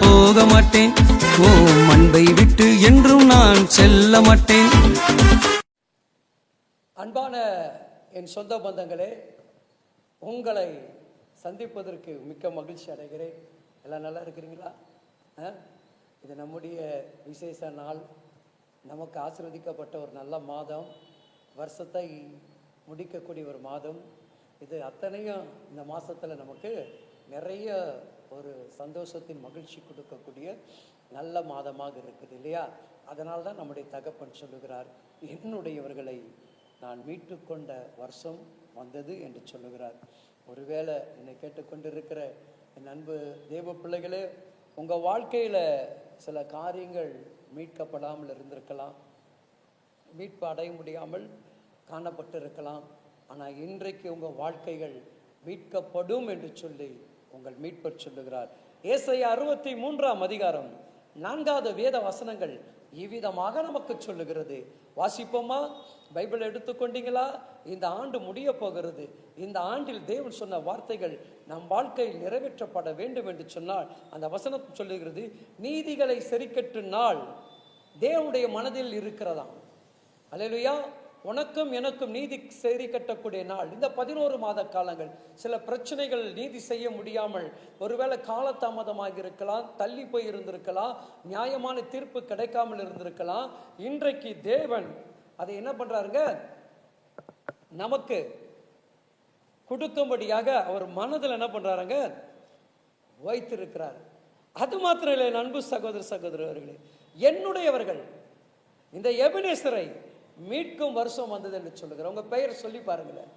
போக மாட்டேன். ஓ அன்பை விட்டு என்றும் நான் செல்ல மாட்டேன். அன்பான என் சொந்த பந்தங்களே உங்களை சந்திப்பதற்கு மிக்க மகிழ்ச்சி அடைகிறேன். எல்லாம் நல்லா இருக்கிறீங்களா? ஆ? இது நம்முடைய விசேஷ நாள். நமக்கு ஆசிர்வதிக்கப்பட்ட ஒரு நல்ல மாதம். வருஷத்தை முடிக்கக்கூடிய ஒரு மாதம். இது அத்தனையும் இந்த மாதத்தில் நமக்கு நிறைய ஒரு சந்தோஷத்தின் மகிழ்ச்சி கொடுக்கக்கூடிய நல்ல மாதமாக இருக்குது இல்லையா? அதனால் தான் நம்முடைய தகப்பன் சொல்லுகிறார் என்னுடையவர்களை நான் மீட்டுக்கொண்ட வருஷம் வந்தது என்று சொல்லுகிறார். ஒருவேளை என்னை கேட்டுக்கொண்டிருக்கிற என் அன்பு தேவ பிள்ளைகளே உங்கள் வாழ்க்கையில் சில காரியங்கள் மீட்கப்படாமல் இருந்திருக்கலாம் மீட்பு அடைய முடியாமல் காணப்பட்டிருக்கலாம். ஆனால் இன்றைக்கு உங்கள் வாழ்க்கைகள் மீட்கப்படும் என்று சொல்லி உங்கள் மீட்பர் சொல்லுகிறார். ஏசையா அறுபத்தி மூன்றாம் அதிகாரம் நான்காவது வேத வசனங்கள் இவ்விதமாக நமக்கு சொல்லுகிறது. வாசிப்போமா? பைபிள் எடுத்துக்கொண்டீங்களா இந்த ஆண்டு முடிய போகிறது. இந்த ஆண்டில் தேவன் சொன்ன வார்த்தைகள் நம் வாழ்க்கையில் நிறைவேற்றப்பட வேண்டும் என்று சொன்னால் அந்த வசனம் சொல்லுகிறது நீதிகளை சரிக்கட்டு நாள் தேவனுடைய மனதில் இருக்கிறதாம். அல்லேலூயா. உனக்கும் எனக்கும் நீதி சரி கட்டக்கூடிய நாள். இந்த பதினோரு மாத காலங்கள் சில பிரச்சனைகள் நீதி செய்ய முடியாமல் ஒருவேளை காலதாமதமாக இருக்கலாம் தள்ளி போய் இருந்திருக்கலாம் நியாயமான தீர்ப்பு கிடைக்காமல் இருந்திருக்கலாம். இன்றைக்கு தேவன் அதை என்ன பண்றாருங்க? நமக்கு கொடுக்கும்படியாக அவர் மனதில் என்ன பண்றாருங்க? வைத்திருக்கிறார். அது மாத்திரம் இல்லை அன்பு சகோதர சகோதரர்களே என்னுடையவர்கள் இந்த எபினேசரை மீட்கும் வருஷம் வந்தது என்று சொல்லுகிறார். உங்கள் பெயர் சொல்லி பாருங்களேன்.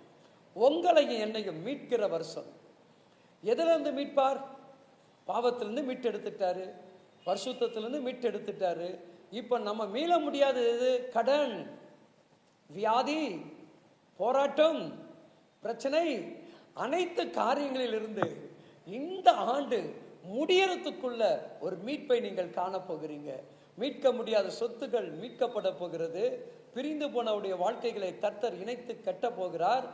உங்களையும் என்னையும் மீட்கிற வருஷம். எதுலேருந்து மீட்பார்? பாவத்திலேருந்து மீட்டு எடுத்துட்டாரு பரிசுத்தத்திலிருந்து மீட்டு எடுத்துட்டாரு இப்போ நம்ம மீள முடியாதது எது? கடன் வியாதி போராட்டம் பிரச்சனை. அனைத்து காரியங்களிலிருந்து இந்த ஆண்டு முடியறதுக்குள்ள ஒரு மீட்பை நீங்கள் காணப்போகிறீங்க. மீட்க முடியாத சொத்துக்கள் மீட்கப்பட போகிறது. பிரிந்து போனவுடைய வாழ்க்கைகளை கர்த்தர் இணைத்து கட்ட போகிறார்.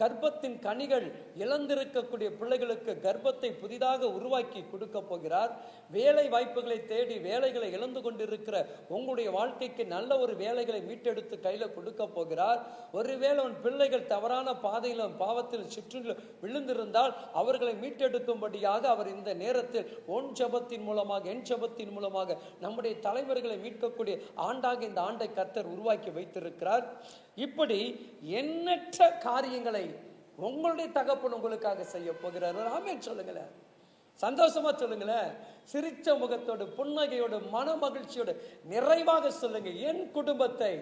கர்ப்பத்தின் கனிகள் இழந்திருக்கக்கூடிய பிள்ளைகளுக்கு கர்ப்பத்தை புதிதாக உருவாக்கி கொடுக்க போகிறார். வேலை வாய்ப்புகளை தேடி வேலைகளை இழந்து கொண்டிருக்கிற உங்களுடைய வாழ்க்கைக்கு நல்ல ஒரு வேலைகளை மீட்டெடுத்து கையில் கொடுக்க போகிறார். ஒருவேளை உன் பிள்ளைகள் தவறான பாதையிலும் பாவத்தில் சுற்றிலும் விழுந்திருந்தால் அவர்களை மீட்டெடுக்கும்படியாக அவர் இந்த நேரத்தில் ஒன் ஜபத்தின் மூலமாக என் ஜபத்தின் மூலமாக நம்முடைய தலைவர்களை மீட்கக்கூடிய ஆண்டாக இந்த ஆண்டை கர்த்தர் உருவாக்கி வைத்திருக்கிறார். இப்படி எண்ணற்ற காரியங்களை உங்களுடைய தகப்பன் உங்களுக்காக செய்ய போகிறார். ஆமே சொல்லுங்களேன். சந்தோஷமா சொல்லுங்களேன். சிரிச்ச முகத்தோடு புன்னகையோடு மன மகிழ்ச்சியோடு நிறைவாக சொல்லுங்க. என் குடும்பத்தை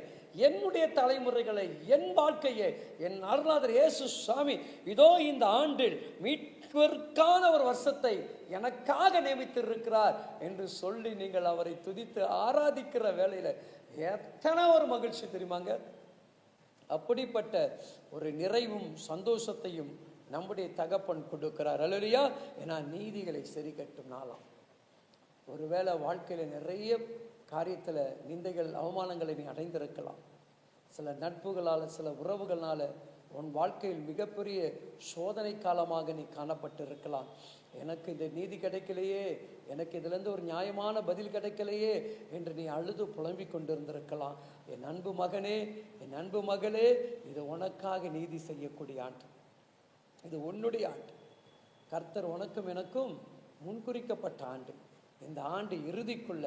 என்னுடைய தலைமுறைகளை என் வாழ்க்கையை என் அருளாதர் இயேசு சுவாமி இதோ இந்த ஆண்டில் மீட்பிற்கான ஒரு வருஷத்தை எனக்காக நியமித்திருக்கிறார் என்று சொல்லி நீங்கள் அவரை துதித்து ஆராதிக்கிற வேலையில் எத்தனை ஒரு மகிழ்ச்சி தெரியுமாங்க? அப்படிப்பட்ட ஒரு நிறைவும் சந்தோஷத்தையும் நம்முடைய தகப்பன் கொடுக்கிறார். அலுவலியா ஏன்னா நீதிகளை சரி கட்டும் நாளாம். ஒருவேளை வாழ்க்கையில் நிறைய காரியத்தில் நிந்தைகள் அவமானங்களை நீ அடைந்திருக்கலாம். சில நட்புகளால் சில உறவுகளால் உன் வாழ்க்கையில் மிகப்பெரிய சோதனை காலமாக நீ காணப்பட்டு இருக்கலாம் எனக்கு இந்த நீதி கிடைக்கலையே எனக்கு இதுலேருந்து ஒரு நியாயமான பதில் கிடைக்கலையே என்று நீ அழுது புலம்பிக் கொண்டிருந்திருக்கலாம். என் அன்பு மகனே என் அன்பு மகளே இது உனக்காக நீதி செய்யக்கூடிய ஆண்டு. இது உன்னுடைய ஆண்டு. கர்த்தர் உனக்கும் எனக்கும் முன்குறிக்கப்பட்ட ஆண்டு. இந்த ஆண்டு இறுதிக்குள்ள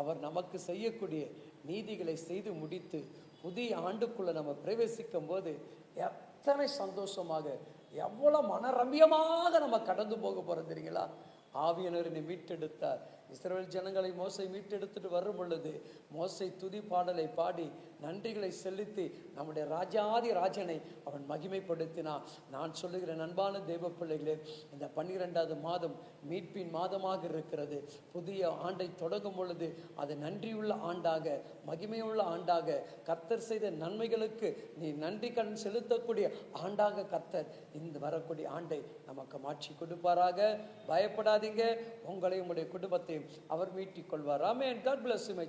அவர் நமக்கு செய்யக்கூடிய நீதிகளை செய்து முடித்து புதிய ஆண்டுக்குள்ளே நம்ம பிரவேசிக்கும் போது எத்தனை சந்தோஷமாக எவ்வளவு மனரம்யமாக நம்ம கடந்து போக போகிறோம் தெரியுங்களா? ஆவியனரை மீட்டெடுத்தார். இஸ்ரேல் ஜனங்களை மோசை மீட்டெடுத்துட்டு வரும் பொழுது மோசை துதி பாடலை பாடி நன்றிகளை செலுத்தி நம்முடைய ராஜாதி ராஜனை அவன் மகிமைப்படுத்தினான். நான் சொல்லுகிற நண்பான தெய்வ பிள்ளைகளே இந்த பன்னிரெண்டாவது மாதம் மீட்பின் மாதமாக இருக்கிறது. புதிய ஆண்டை தொடங்கும் பொழுது அது நன்றியுள்ள ஆண்டாக மகிமையுள்ள ஆண்டாக கர்த்தர் செய்த நன்மைகளுக்கு நீ நன்றி கடன் செலுத்தக்கூடிய ஆண்டாக கர்த்தர் இந்த வரக்கூடிய ஆண்டை நமக்கு மாற்றி கொடுப்பாராக. பயப்படாதீங்க. உங்களை உடைய குடும்பத்தையும் அவர் மீட்டிக் கொள்வார். ஆமேன். Plus my